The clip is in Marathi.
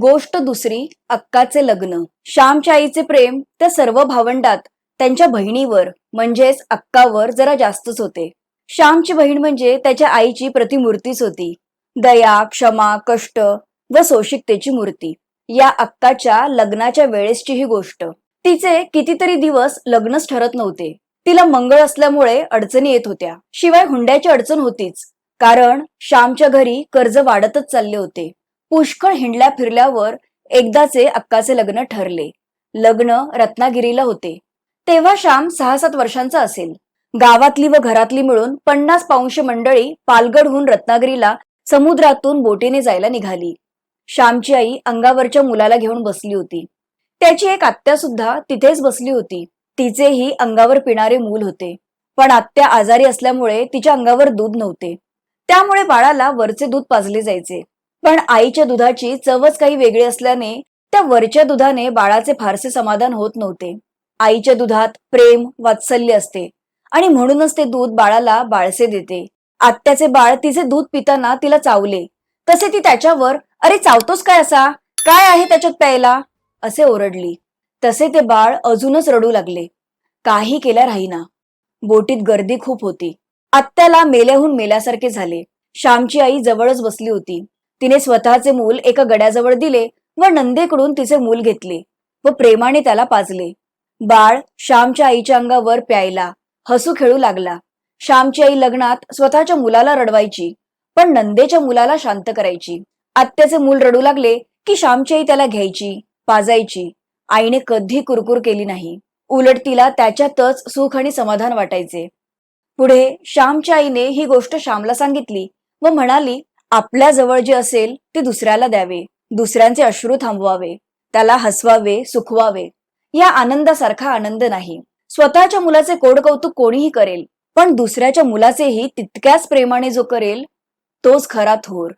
गोष्ट दुसरी अक्काचे लग्न. श्यामच्या आईचे प्रेम त्या सर्व भावंडात त्यांच्या बहिणीवर म्हणजेच अक्कावर जरा जास्तच होते. श्यामची बहीण म्हणजे त्याच्या आईची प्रतिमूर्तीच होती. दया क्षमा कष्ट व सोशिकतेची मूर्ती. या अक्काच्या लग्नाच्या वेळेसची ही गोष्ट. तिचे कितीतरी दिवस लग्नच ठरत नव्हते. तिला मंगळ असल्यामुळे अडचणी येत होत्या. शिवाय हुंड्याची अडचण होतीच. कारण श्यामच्या घरी कर्ज वाढतच चालले होते. पुष्कळ हिंडल्या फिरल्यावर एकदाचे अक्काचे लग्न ठरले. लग्न रत्नागिरीला होते. तेव्हा श्याम सहा सात वर्षांचा असेल. गावातली व घरातली मिळून पन्नास पाऊंश मंडळी पालगडहून रत्नागिरीला समुद्रातून बोटीने जायला निघाली. श्यामची आई अंगावरच्या मुलाला घेऊन बसली होती. त्याची एक आत्या सुद्धा तिथेच बसली होती. तिचेही अंगावर पिणारे मूल होते. पण आत्या आजारी असल्यामुळे तिच्या अंगावर दूध नव्हते. त्यामुळे बाळाला वरचे दूध पाजले जायचे. पण आईच्या दुधाची चवच काही वेगळी असल्याने त्या वरच्या दुधाने बाळाचे फारसे समाधान होत नव्हते. आईच्या दुधात प्रेम वात्सल्य असते आणि म्हणूनच ते दूध बाळाला बाळसे देते. आत्याचे बाळ तिचे दूध पिताना तिला चावले. तसे ती त्याच्यावर अरे चावतोस काय असा? काय आहे त्याच्यात प्यायला? असे ओरडली. तसे ते बाळ अजूनच रडू लागले. काही केल्या राहीना. बोटीत गर्दी खूप होती. आत्याला मेल्याहून मेल्यासारखे झाले. श्यामची आई जवळच बसली होती. तिने स्वतःचे मूल एका गड्याजवळ दिले व नंदेकडून तिचे मूल घेतले व प्रेमाने त्याला पाजले. बाळ श्यामच्या आईच्या अंगावर प्यायला हसू खेळू लागला. श्यामची आई लग्नात स्वतःच्या मुलाला रडवायची पण नंदेच्या मुलाला शांत करायची. आत्याचे मूल रडू लागले की श्यामची आई त्याला घ्यायची पाजायची. आईने कधी कुरकुर केली नाही. उलट तिला त्याच्यातच सुख आणि समाधान वाटायचे. पुढे श्यामच्या आईने ही गोष्ट श्यामला सांगितली व म्हणाली आपल्या जवळ जे असेल ते दुसऱ्याला द्यावे. दुसऱ्यांचे अश्रू थांबवावे. त्याला हसवावे सुखवावे. या आनंदासारखा आनंद नाही. स्वतःच्या मुलाचे कोड कौतुक कोणीही करेल पण दुसऱ्याच्या मुलाचेही तितक्याच प्रेमाने जो करेल तोच खरा थोर.